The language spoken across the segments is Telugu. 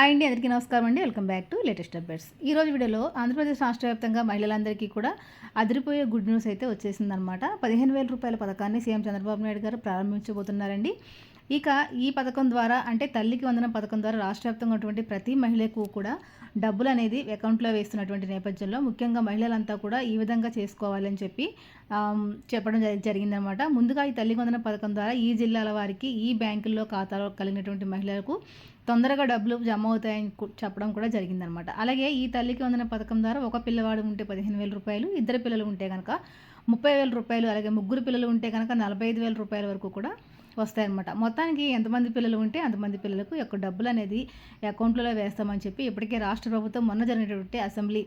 హాయ్ అండి అందరికీ నమస్కారం అండి. Welcome back to latest updates. ఈ రోజు వీడియోలో ఆంధ్రప్రదేశ్ రాష్ట్ర వ్యాప్తంగా మహిళలందరికీ కూడా అదిరిపోయే గుడ్ న్యూస్ అయితే వచ్చేసిందనమాట పదిహేను వేల రూపాయల పథకాన్ని సీఎం చంద్రబాబు నాయుడు గారు ప్రారంభించబోతున్నారండి. ఇక ఈ పథకం ద్వారా అంటే తల్లికి వందనం పథకం ద్వారా రాష్ట్ర వ్యాప్తంగా ఉన్నటువంటి ప్రతి మహిళకు కూడా డబ్బులు అనేది అకౌంట్లో వేస్తున్నటువంటి నేపథ్యంలో ముఖ్యంగా మహిళలంతా కూడా ఈ విధంగా చేసుకోవాలని చెప్పి చెప్పడం జరిగిందనమాట ముందుగా ఈ తల్లి వందన పథకం ద్వారా ఈ జిల్లాల వారికి ఈ బ్యాంకుల్లో ఖాతాలో కలిగినటువంటి మహిళలకు తొందరగా డబ్బులు జమ అవుతాయని చెప్పడం కూడా జరిగిందనమాట. అలాగే ఈ తల్లికి వందన పథకం ద్వారా ఒక పిల్లవాడు ఉంటే పదిహేను వేల రూపాయలు ఇద్దరు పిల్లలు ఉంటే కనుక ముప్పై వేల రూపాయలు అలాగే ముగ్గురు పిల్లలు ఉంటే కనుక నలభై ఐదు వేల రూపాయల వరకు కూడా వస్తాయన్నమాట మొత్తానికి ఎంతమంది పిల్లలు ఉంటే అంతమంది పిల్లలకు యొక్క డబ్బులు అనేది అకౌంట్లో వేస్తామని చెప్పి ఇప్పటికే రాష్ట్ర ప్రభుత్వం మొన్న జరిగినటువంటి అసెంబ్లీ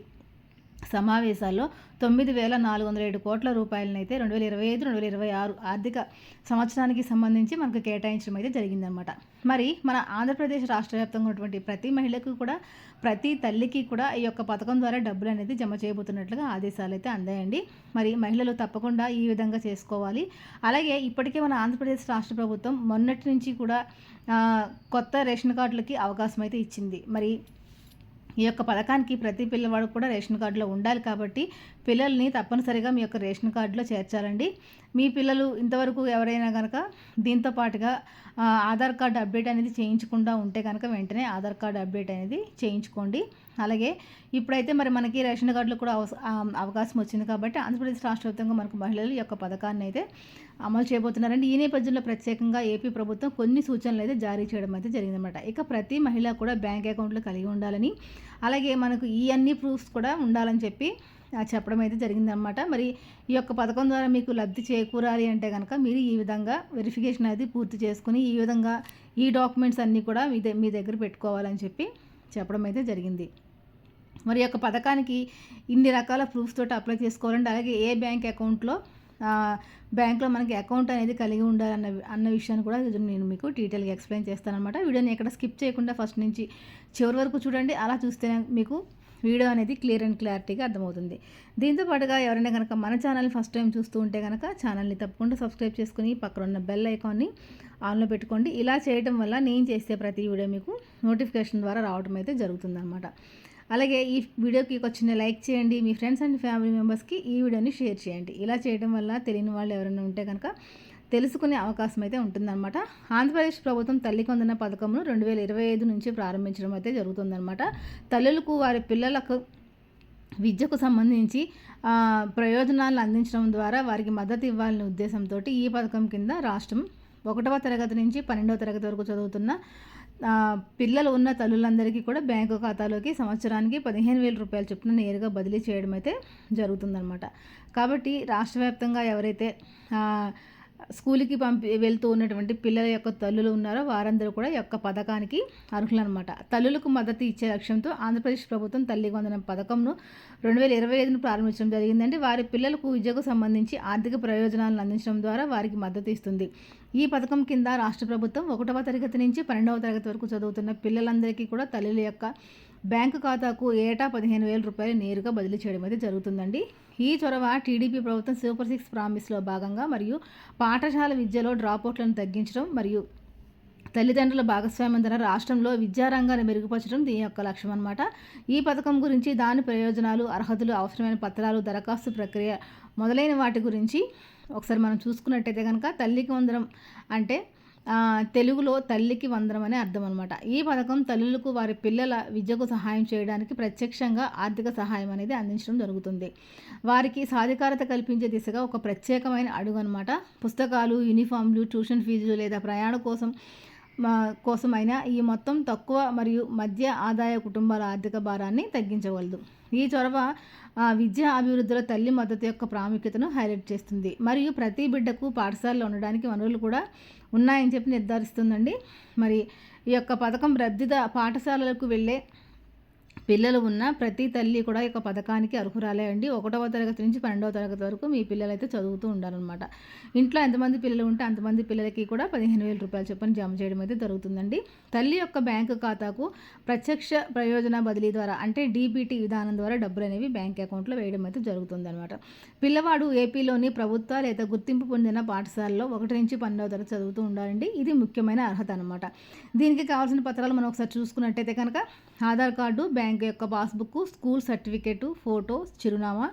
సమావేశాల్లో తొమ్మిది వేల నాలుగు వందల ఏడు కోట్ల రూపాయలనైతే రెండు వేల ఇరవై ఐదు రెండు వేల ఇరవై ఆరు ఆర్థిక సంవత్సరానికి సంబంధించి మనకు కేటాయించడం అయితే జరిగిందనమాట మరి మన ఆంధ్రప్రదేశ్ రాష్ట్ర వ్యాప్తంగా ఉన్నటువంటి ప్రతి మహిళకు కూడా ప్రతి తల్లికి కూడా ఈ యొక్క పథకం ద్వారా డబ్బులు అనేది జమ చేయబోతున్నట్లుగా ఆదేశాలు అయితే అందాయండి. మరి మహిళలు తప్పకుండా ఈ విధంగా చేసుకోవాలి. అలాగే ఇప్పటికే మన ఆంధ్రప్రదేశ్ రాష్ట్ర ప్రభుత్వం మొన్నటి నుంచి కూడా కొత్త రేషన్ కార్డులకి అవకాశం అయితే ఇచ్చింది. మరి ఈ యొక్క పథకానికి ప్రతి పిల్లవాడు కూడా రేషన్ కార్డులో ఉండాలి కాబట్టి పిల్లల్ని తప్పనిసరిగా మీ యొక్క రేషన్ కార్డులో చేర్చాలండి. మీ పిల్లలు ఇంతవరకు ఎవరైనా కనుక దీంతో పాటుగా ఆధార్ కార్డు అప్డేట్ అనేది చేయించకుండా ఉంటే కనుక వెంటనే ఆధార్ కార్డు అప్డేట్ అనేది చేయించుకోండి. అలాగే ఇప్పుడైతే మరి మనకి రేషన్ కార్డులు కూడా అవస- అవకాశం వచ్చింది కాబట్టి ఆంధ్రప్రదేశ్ రాష్ట్ర వ్యాప్తంగా మనకు మహిళలు యొక్క పథకాన్ని అయితే అమలు చేయబోతున్నారండి. ఈ నేపథ్యంలో ప్రత్యేకంగా ఏపీ ప్రభుత్వం కొన్ని సూచనలు అయితే జారీ చేయడం అయితే జరిగిందన్నమాట. ఇక ప్రతి మహిళ కూడా బ్యాంక్ అకౌంట్లు కలిగి ఉండాలని అలాగే మనకు ఈ అన్ని ప్రూఫ్స్ కూడా ఉండాలని చెప్పి చెప్పడం అయితే జరిగిందనమాట మరి ఈ యొక్క పథకం ద్వారా మీకు లబ్ధి చేకూరాలి అంటే కనుక మీరు ఈ విధంగా వెరిఫికేషన్ అనేది పూర్తి చేసుకుని ఈ విధంగా ఈ డాక్యుమెంట్స్ అన్నీ కూడా మీ మీ దగ్గర పెట్టుకోవాలని చెప్పి చెప్పడం అయితే జరిగింది. మరి యొక్క పథకానికి ఇన్ని రకాల ప్రూఫ్స్ తోటి అప్లై చేసుకోవాలంటే అలాగే ఏ బ్యాంక్ అకౌంట్లో బ్యాంక్లో మనకి అకౌంట్ అనేది కలిగి ఉండాలన్న అన్న విషయాన్ని కూడా నేను మీకు డీటెయిల్గా ఎక్స్ప్లెయిన్ చేస్తానమాట వీడియోని ఎక్కడ స్కిప్ చేయకుండా ఫస్ట్ నుంచి చివరి వరకు చూడండి. అలా చూస్తేనే మీకు వీడియో అనేది క్లియర్ అండ్ క్లారిటీగా అర్థమవుతుంది. దీంతో పాటుగా ఎవరైనా కనుక మన ఛానల్ ఫస్ట్ టైం చూస్తూ ఉంటే కనుక ఛానల్ని తప్పకుండా సబ్స్క్రైబ్ చేసుకుని పక్కన ఉన్న బెల్ ఐకాన్ని ఆన్లో పెట్టుకోండి. ఇలా చేయడం వల్ల నేను చేసే ప్రతి వీడియో మీకు నోటిఫికేషన్ ద్వారా రావడం అయితే జరుగుతుందన్నమాట. అలాగే ఈ వీడియోకి ఒక చిన్న లైక్ చేయండి. మీ ఫ్రెండ్స్ అండ్ ఫ్యామిలీ మెంబర్స్కి ఈ వీడియోని షేర్ చేయండి. ఇలా చేయడం వల్ల తెలియని వాళ్ళు ఎవరైనా ఉంటే కనుక తెలుసుకునే అవకాశం అయితే ఉంటుందన్నమాట. ఆంధ్రప్రదేశ్ ప్రభుత్వం తల్లి కొందన పథకంను రెండు వేల ఇరవై ఐదు నుంచి ప్రారంభించడం అయితే జరుగుతుందన్నమాట. తల్లులకు వారి పిల్లలకు విద్యకు సంబంధించి ప్రయోజనాలను అందించడం ద్వారా వారికి మద్దతు ఇవ్వాలనే ఉద్దేశంతో ఈ పథకం కింద రాష్ట్రం ఒకటవ తరగతి నుంచి పన్నెండవ తరగతి వరకు చదువుతున్న పిల్లలు ఉన్న తల్లులందరికీ కూడా బ్యాంకు ఖాతాలోకి సంవత్సరానికి పదిహేను వేల రూపాయల చొప్పున నేరుగా బదిలీ చేయడం అయితే జరుగుతుందన్నమాట. కాబట్టి రాష్ట్ర వ్యాప్తంగా ఎవరైతే స్కూల్కి పంపి వెళ్తూ ఉన్నటువంటి పిల్లల యొక్క తల్లులు ఉన్నారో వారందరూ కూడా యొక్క పథకానికి అర్హులన్నమాట. తల్లులకు మద్దతు ఇచ్చే లక్ష్యంతో ఆంధ్రప్రదేశ్ ప్రభుత్వం తల్లి వందనం పథకంను రెండు వేల ఇరవై ఐదును ప్రారంభించడం జరిగిందంటే వారి పిల్లలకు విద్యకు సంబంధించి ఆర్థిక ప్రయోజనాలను అందించడం ద్వారా వారికి మద్దతు ఇస్తుంది. ఈ పథకం కింద రాష్ట్ర ప్రభుత్వం ఒకటవ తరగతి నుంచి పన్నెండవ తరగతి వరకు చదువుతున్న పిల్లలందరికీ కూడా తల్లుల యొక్క బ్యాంకు ఖాతాకు ఏటా పదిహేను వేల రూపాయలు నేరుగా బదిలీ చేయడం అయితే జరుగుతుందండి. ఈ చొరవ టీడీపీ ప్రభుత్వం సూపర్ సిక్స్ ప్రామిస్లో భాగంగా మరియు పాఠశాల విద్యలో డ్రాప్అవుట్లను తగ్గించడం మరియు తల్లిదండ్రుల భాగస్వామ్యం ద్వారా రాష్ట్రంలో విద్యారంగాన్ని మెరుగుపరచడం దీని యొక్క లక్ష్యం అనమాట ఈ పథకం గురించి దాని ప్రయోజనాలు అర్హతలు అవసరమైన పత్రాలు దరఖాస్తు ప్రక్రియ మొదలైన వాటి గురించి ఒకసారి మనం చూసుకున్నట్టయితే కనుక తల్లికి వందరం అంటే తెలుగులో తల్లికి వందనం అనే అర్థం అనమాట ఈ పథకం తల్లులకు వారి పిల్లల విద్యకు సహాయం చేయడానికి ప్రత్యక్షంగా ఆర్థిక సహాయం అనేది అందించడం జరుగుతుంది. వారికి సాధికారత కల్పించే దిశగా ఒక ప్రత్యేకమైన అడుగు అనమాట పుస్తకాలు యూనిఫామ్లు ట్యూషన్ ఫీజులు లేదా ప్రయాణ కోసం మా కోసమైనా ఈ మొత్తం తక్కువ మరియు మధ్య ఆదాయ కుటుంబాల ఆర్థిక భారాన్ని తగ్గించగలదు. ఈ చొరవ విద్యా అభివృద్ధిలో తల్లి మద్దతు యొక్క ప్రాముఖ్యతను హైలైట్ చేస్తుంది. మరియు ప్రతి బిడ్డకు పాఠశాలలో ఉండడానికి వనరులు కూడా ఉన్నాయని చెప్పి నిర్ధారిస్తుందండి. మరి ఈ యొక్క పథకం రద్దీద పాఠశాలలకు వెళ్ళే పిల్లలు ఉన్న ప్రతి తల్లి కూడా ఈ యొక్క పథకానికి అర్హురాలే అండి. ఒకటవ తరగతి నుంచి పన్నెండవ తరగతి వరకు మీ పిల్లలు అయితే చదువుతూ ఉండాలన్నమాట. ఇంట్లో ఎంతమంది పిల్లలు ఉంటే అంతమంది పిల్లలకి కూడా పదిహేను వేల రూపాయలు చొప్పున జమ చేయడం అయితే జరుగుతుందండి. తల్లి యొక్క బ్యాంకు ఖాతాకు ప్రత్యక్ష ప్రయోజన బదిలీ ద్వారా అంటే డీబీటీ విధానం ద్వారా డబ్బులు అనేవి బ్యాంక్ అకౌంట్లో వేయడం అయితే జరుగుతుందన్నమాట. పిల్లవాడు ఏపీలోని ప్రభుత్వ లేదా గుర్తింపు పొందిన పాఠశాలలో ఒకటి నుంచి పన్నెండవ తరగతి చదువుతూ ఉండాలండి. ఇది ముఖ్యమైన అర్హత అనమాట దీనికి కావాల్సిన పత్రాలు మనం ఒకసారి చూసుకున్నట్టయితే కనుక ఆధార్ కార్డు బ్యాంక్ యొక్క పాస్బుక్ స్కూల్ సర్టిఫికేటు ఫోటో చిరునామా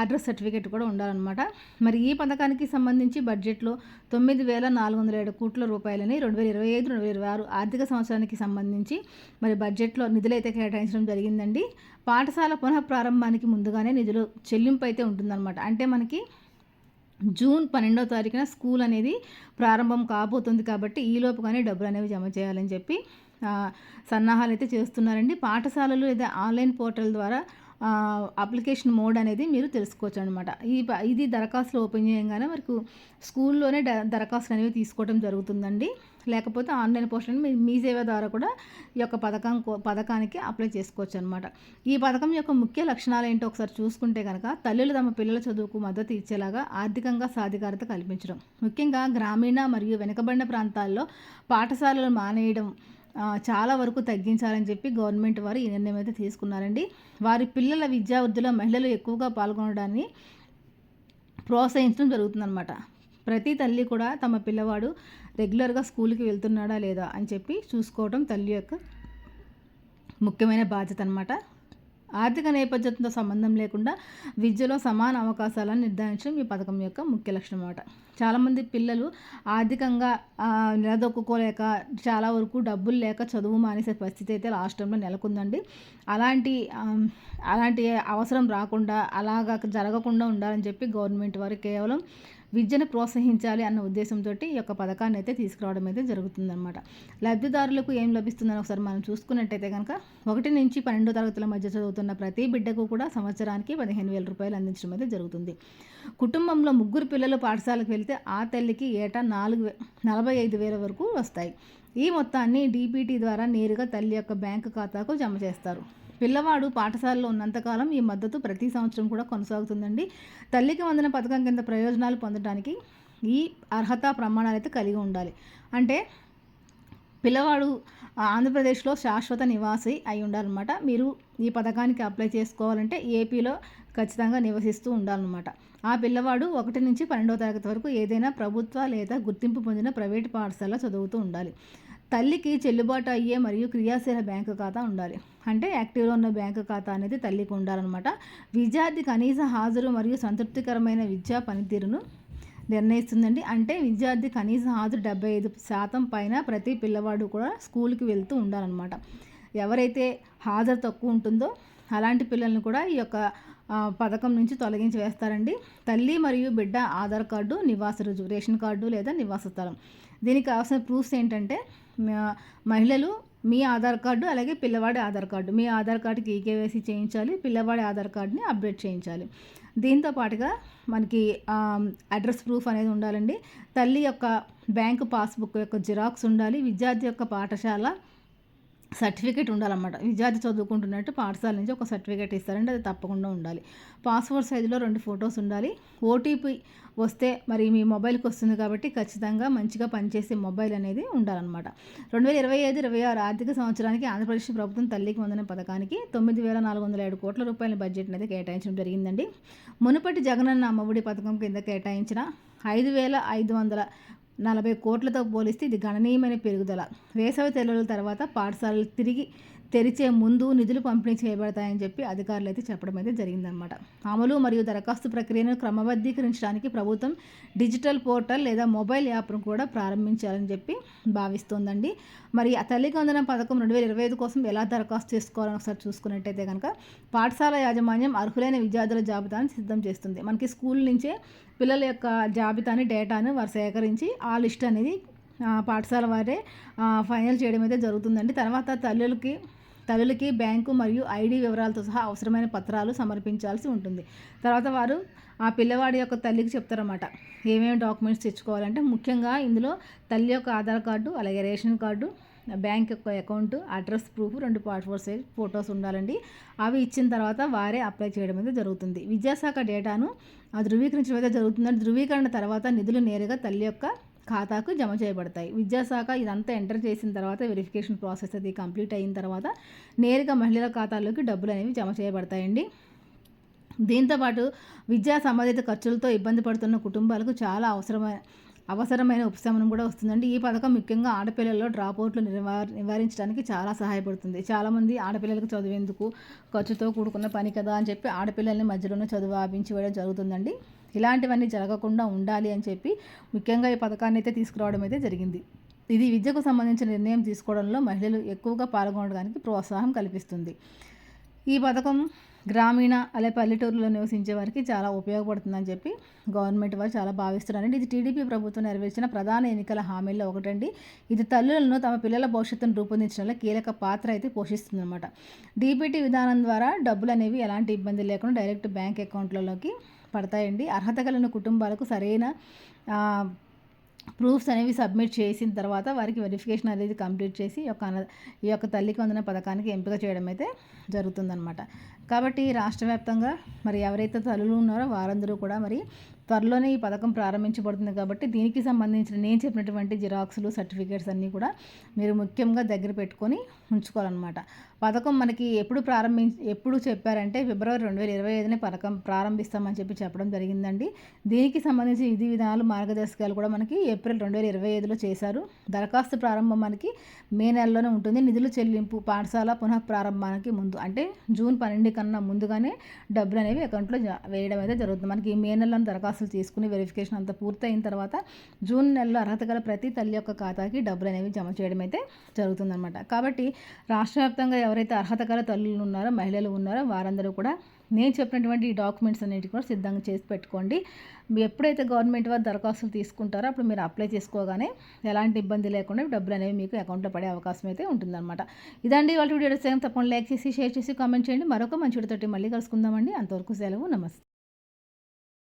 అడ్రస్ సర్టిఫికేట్ కూడా ఉండాలన్నమాట. మరి ఈ పథకానికి సంబంధించి బడ్జెట్లో తొమ్మిది వేల నాలుగు వందల ఏడు కోట్ల రూపాయలని రెండు వేల ఇరవై ఐదు రెండు వేల ఇరవై ఆరు ఆర్థిక సంవత్సరానికి సంబంధించి మరి బడ్జెట్లో నిధులు అయితే కేటాయించడం జరిగిందండి. పాఠశాల పునః ప్రారంభానికి ముందుగానే నిధులు చెల్లింపు అయితే ఉంటుందన్నమాట. అంటే మనకి జూన్ పన్నెండవ తారీఖున స్కూల్ అనేది ప్రారంభం కాబోతుంది కాబట్టి ఈలోపుగానే డబ్బులు అనేవి జమ చేయాలని చెప్పి సన్నాహాలు అయితే చేస్తున్నారండి. పాఠశాలలు లేదా ఆన్లైన్ పోర్టల్ ద్వారా అప్లికేషన్ మోడ్ అనేది మీరు తెలుసుకోవచ్చు అనమాట ఈ ఇది దరఖాస్తులు ఓపెన్ చేయగానే మనకు స్కూల్లోనే దరఖాస్తులు అనేవి తీసుకోవడం జరుగుతుందండి. లేకపోతే ఆన్లైన్ పోస్టర్ మీ మీ సేవ ద్వారా కూడా ఈ యొక్క పథకం పథకానికి అప్లై చేసుకోవచ్చు అనమాట ఈ పథకం యొక్క ముఖ్య లక్షణాలు ఏంటో ఒకసారి చూసుకుంటే కనుక తల్లులు తమ పిల్లల చదువుకు మద్దతు ఇచ్చేలాగా ఆర్థికంగా సాధికారత కల్పించడం. ముఖ్యంగా గ్రామీణ మరియు వెనుకబడిన ప్రాంతాల్లో పాఠశాలలు మానేయడం చాలా వరకు తగ్గించాలని చెప్పి గవర్నమెంట్ వారు ఈ నిర్ణయం అయితే తీసుకున్నారండి. వారి పిల్లల విద్యావృద్ధిలో మహిళలు ఎక్కువగా పాల్గొనడాన్ని ప్రోత్సహించడం జరుగుతుందన్నమాట. ప్రతి తల్లి కూడా తమ పిల్లవాడు రెగ్యులర్గా స్కూల్కి వెళ్తున్నాడా లేదా అని చెప్పి చూసుకోవడం తల్లి యొక్క ముఖ్యమైన బాధ్యత అనమాట ఆర్థిక నేపథ్యంతో సంబంధం లేకుండా విద్యలో సమాన అవకాశాలను నిర్ధారించడం ఈ పథకం యొక్క ముఖ్య లక్ష్యం అన్నమాట. చాలామంది పిల్లలు ఆర్థికంగా నిలదొక్కుకోలేక చాలా వరకు డబ్బులు లేక చదువు మానేసే పరిస్థితి అయితే రాష్ట్రంలో నెలకొందండి. అలాంటి అలాంటి అవసరం రాకుండా అలాగా జరగకుండా ఉండాలని చెప్పి గవర్నమెంట్ వారు కేవలం విద్యను ప్రోత్సహించాలి అన్న ఉద్దేశంతో ఈ యొక్క పథకాన్ని అయితే తీసుకురావడం అయితే జరుగుతుందన్నమాట. లబ్ధిదారులకు ఏం లభిస్తుందని ఒకసారి మనం చూసుకున్నట్టయితే కనుక ఒకటి నుంచి పన్నెండో తరగతుల మధ్య చదువుతున్న ప్రతి బిడ్డకు కూడా సంవత్సరానికి పదిహేను వేల రూపాయలు అందించడం అయితే జరుగుతుంది. కుటుంబంలో ముగ్గురు పిల్లలు పాఠశాలకు వెళ్తే ఆ తల్లికి ఏటా నాలుగు నలభై ఐదు వేల వరకు వస్తాయి. ఈ మొత్తాన్ని డీపీటీ ద్వారా నేరుగా తల్లి యొక్క బ్యాంకు ఖాతాకు జమ చేస్తారు. పిల్లవాడు పాఠశాలలో ఉన్నంతకాలం ఈ మద్దతు ప్రతి సంవత్సరం కూడా కొనసాగుతుందండి. తల్లికి వందన పథకం కింద ప్రయోజనాలు పొందడానికి ఈ అర్హత ప్రమాణాలు అయితే కలిగి ఉండాలి. అంటే పిల్లవాడు ఆంధ్రప్రదేశ్లో శాశ్వత నివాసి అయి ఉండాలన్నమాట. మీరు ఈ పథకానికి అప్లై చేసుకోవాలంటే ఏపీలో ఖచ్చితంగా నివసిస్తూ ఉండాలన్నమాట. ఆ పిల్లవాడు ఒకటి నుంచి పన్నెండవ తరగతి వరకు ఏదైనా ప్రభుత్వ లేదా గుర్తింపు పొందిన ప్రైవేట్ పాఠశాల చదువుతూ ఉండాలి. తల్లికి చెల్లుబాటు అయ్యే మరియు క్రియాశీల బ్యాంకు ఖాతా ఉండాలి. అంటే యాక్టివ్లో ఉన్న బ్యాంకు ఖాతా అనేది తల్లికి ఉండాలన్నమాట. విద్యార్థి కనీస హాజరు మరియు సంతృప్తికరమైన విద్యా పనితీరును నిర్ణయిస్తుందండి. అంటే విద్యార్థి కనీస హాజరు డెబ్బై ఐదు శాతం పైన ప్రతి పిల్లవాడు కూడా స్కూల్కి వెళ్తూ ఉండాలన్నమాట. ఎవరైతే హాజరు తక్కువ ఉంటుందో అలాంటి పిల్లల్ని కూడా ఈ యొక్క పథకం నుంచి తొలగించి వేస్తారండి తల్లి మరియు బిడ్డ ఆధార్ కార్డు నివాస రుజువు రేషన్ కార్డు లేదా నివాస స్థలం. దీనికి కావాల్సిన ప్రూఫ్స్ ఏంటంటే మహిళలు మీ ఆధార్ కార్డు అలాగే పిల్లవాడి ఆధార్ కార్డు. మీ ఆధార్ కార్డుకి ఈకేవైసీ చేయించాలి పిల్లవాడి ఆధార్ కార్డుని అప్డేట్ చేయించాలి. దీంతో పాటుగా మనకి అడ్రస్ ప్రూఫ్ అనేది ఉండాలండి. తల్లి యొక్క బ్యాంకు పాస్బుక్ యొక్క జిరాక్స్ ఉండాలి విద్యార్థి యొక్క పాఠశాల సర్టిఫికేట్ ఉండాలన్నమాట. విద్యార్థి చదువుకుంటున్నట్టు పాఠశాల నుంచి ఒక సర్టిఫికేట్ ఇస్తారంటే అది తప్పకుండా ఉండాలి. పాస్పోర్ట్ సైజులో రెండు ఫొటోస్ ఉండాలి. ఓటీపీ వస్తే మరి మీ మొబైల్కి వస్తుంది కాబట్టి ఖచ్చితంగా మంచిగా పనిచేసే మొబైల్ అనేది ఉండాలన్నమాట. రెండు వేల ఇరవై ఐదు ఇరవై ఆరు ఆర్థిక సంవత్సరానికి ఆంధ్రప్రదేశ్ ప్రభుత్వం తల్లికి వందన పథకానికి తొమ్మిది వేల నాలుగు వందల ఏడు కోట్ల రూపాయల బడ్జెట్ అనేది కేటాయించడం జరిగిందండి. మునుపటి జగనన్న అమ్మఒడి పథకం కింద కేటాయించిన ఐదు వేల ఐదు వందల నలభై కోట్లతో పోలిస్తే ఇది గణనీయమైన పెరుగుదల. వేసవి తెల్లల తర్వాత పాఠశాలలు తిరిగి తెరిచే ముందు నిధులు పంపిణీ చేయబడతాయని చెప్పి అధికారులు అయితే చెప్పడం అయితే జరిగిందనమాట అమలు మరియు దరఖాస్తు ప్రక్రియను క్రమబద్ధీకరించడానికి ప్రభుత్వం డిజిటల్ పోర్టల్ లేదా మొబైల్ యాప్ను కూడా ప్రారంభించాలని చెప్పి భావిస్తోందండి. మరి ఆ తల్లికి వందన పథకం రెండు వేల ఇరవై ఐదు కోసం ఎలా దరఖాస్తు చేసుకోవాలని ఒకసారి చూసుకున్నట్టయితే కనుక పాఠశాల యాజమాన్యం అర్హులైన విద్యార్థుల జాబితాను సిద్ధం చేస్తుంది. మనకి స్కూల్ నుంచే పిల్లల యొక్క జాబితాని డేటాను వారు సేకరించి ఆ లిస్ట్ అనేది పాఠశాల వారే ఫైనల్ చేయడం అయితే జరుగుతుందండి. తర్వాత తల్లులకి తల్లులకి బ్యాంకు మరియు ఐడి వివరాలతో సహా అవసరమైన పత్రాలు సమర్పించాల్సి ఉంటుంది. తర్వాత వారు ఆ పిల్లవాడి యొక్క తల్లికి చెప్తారన్నమాట. ఏమేమి డాక్యుమెంట్స్ తెచ్చుకోవాలంటే ముఖ్యంగా ఇందులో తల్లి యొక్క ఆధార్ కార్డు అలాగే రేషన్ కార్డు బ్యాంక్ యొక్క అకౌంట్ అడ్రస్ ప్రూఫ్ రెండు పాస్పోర్ట్ సైజ్ ఫొటోస్ ఉండాలండి. అవి ఇచ్చిన తర్వాత వారే అప్లై చేయడం అయితే జరుగుతుంది. విద్యాశాఖ డేటాను ధృవీకరించడం అయితే జరుగుతుందని ధృవీకరణ తర్వాత నిధులు నేరుగా తల్లి యొక్క ఖాతాకు జమ చేయబడతాయి. విద్యాశాఖ ఇదంతా ఎంటర్ చేసిన తర్వాత వెరిఫికేషన్ ప్రాసెస్ అది కంప్లీట్ అయిన తర్వాత నేరుగా మహిళల ఖాతాలోకి డబ్బులు అనేవి జమ చేయబడతాయండి. దీంతోపాటు విద్యా సంబంధిత ఖర్చులతో ఇబ్బంది పడుతున్న కుటుంబాలకు చాలా అవసరమైన అవసరమైన ఉపశమనం కూడా వస్తుందండి. ఈ పథకం ముఖ్యంగా ఆడపిల్లల్లో డ్రాప్అవుట్లు నివార నివారించడానికి చాలా సహాయపడుతుంది. చాలామంది ఆడపిల్లలకు చదివేందుకు ఖర్చుతో కూడుకున్న పని కదా అని చెప్పి ఆడపిల్లల్ని మధ్యలోనే చదువు ఆపించి వేయడం జరుగుతుందండి. ఇలాంటివన్నీ జరగకుండా ఉండాలి అని చెప్పి ముఖ్యంగా ఈ పథకాన్ని అయితే తీసుకురావడం అయితే జరిగింది. ఇది విద్యకు సంబంధించిన నిర్ణయం తీసుకోవడంలో మహిళలు ఎక్కువగా పాల్గొనడానికి ప్రోత్సాహం కల్పిస్తుంది. ఈ పథకం గ్రామీణ అలాగే పల్లెటూరులో నివసించే వారికి చాలా ఉపయోగపడుతుందని చెప్పి గవర్నమెంట్ వారు చాలా భావిస్తున్నారండి. ఇది టీడీపీ ప్రభుత్వం నెరవేర్చిన ప్రధాన ఎన్నికల హామీల్లో ఒకటండి. ఇది తల్లులను తమ పిల్లల భవిష్యత్తును రూపొందించడంలో కీలక పాత్ర అయితే పోషిస్తుందన్నమాట. డీబీటీ విధానం ద్వారా డబ్బులు అనేవి ఎలాంటి ఇబ్బంది లేకుండా డైరెక్ట్ బ్యాంక్ అకౌంట్లలోకి పడతాయండి. అర్హత కలిగిన కుటుంబాలకు సరైన ప్రూఫ్స్ అనేవి సబ్మిట్ చేసిన తర్వాత వారికి వెరిఫికేషన్ అనేది కంప్లీట్ చేసి ఈ యొక్క ఈ యొక్క తల్లికి వందన పథకానికి ఎంపిక చేయడం అయితే జరుగుతుందన్నమాట. కాబట్టి రాష్ట్ర వ్యాప్తంగా మరి ఎవరైతే తల్లులు ఉన్నారో వారందరూ కూడా మరి త్వరలోనే ఈ పథకం ప్రారంభించబడుతుంది కాబట్టి దీనికి సంబంధించిన నేను చెప్పినటువంటి జిరాక్స్లు సర్టిఫికేట్స్ అన్నీ కూడా మీరు ముఖ్యంగా దగ్గర పెట్టుకొని ఉంచుకోవాలన్నమాట. పథకం మనకి ఎప్పుడు ప్రారంభించి ఎప్పుడు చెప్పారంటే ఫిబ్రవరి రెండు వేల ఇరవై ఐదునే పథకం ప్రారంభిస్తామని చెప్పి చెప్పడం జరిగిందండి. దీనికి సంబంధించి విధి విధానాలు మార్గదర్శకాలు కూడా మనకి ఏప్రిల్ రెండు వేల ఇరవై ఐదులో చేశారు. దరఖాస్తు ప్రారంభం మనకి మే నెలలోనే ఉంటుంది. నిధులు చెల్లింపు పాఠశాల పునః ప్రారంభానికి ముందు అంటే జూన్ పన్నెండు కన్నా ముందుగానే డబ్బులు అనేవి అకౌంట్లో వేయడం అయితే జరుగుతుంది. మనకి మే నెలలో దరఖాస్తులు తీసుకుని వెరిఫికేషన్ అంతా పూర్తయిన తర్వాత జూన్ నెలలో అర్హత గల ప్రతి తల్లి యొక్క ఖాతాకి డబ్బులు అనేవి జమ చేయడం అయితే జరుగుతుందన్నమాట. కాబట్టి రాష్ట్ర వ్యాప్తంగా ఎవరైతే అర్హత గల తల్లులు ఉన్నారో మహిళలు ఉన్నారో వారందరూ కూడా నేను చెప్పినటువంటి ఈ డాక్యుమెంట్స్ అనేవి కూడా సిద్ధంగా చేసి పెట్టుకోండి. మీరు ఎప్పుడైతే గవర్నమెంట్ వారు దరఖాస్తులు తీసుకుంటారో అప్పుడు మీరు అప్లై చేసుకోగానే ఎలాంటి ఇబ్బంది లేకుండా డబ్బులు అనేవి మీకు అకౌంట్లో పడే అవకాశం అయితే ఉంటుందన్నమాట. ఇదండి వాళ్ళ వీడియో. తప్పకుండా లైక్ చేసి షేర్ చేసి కామెంట్ చేయండి. మరొక మంచి వీడియోతోటి మళ్ళీ కలుసుకుందామండి. అంతవరకు సెలవు. నమస్తే.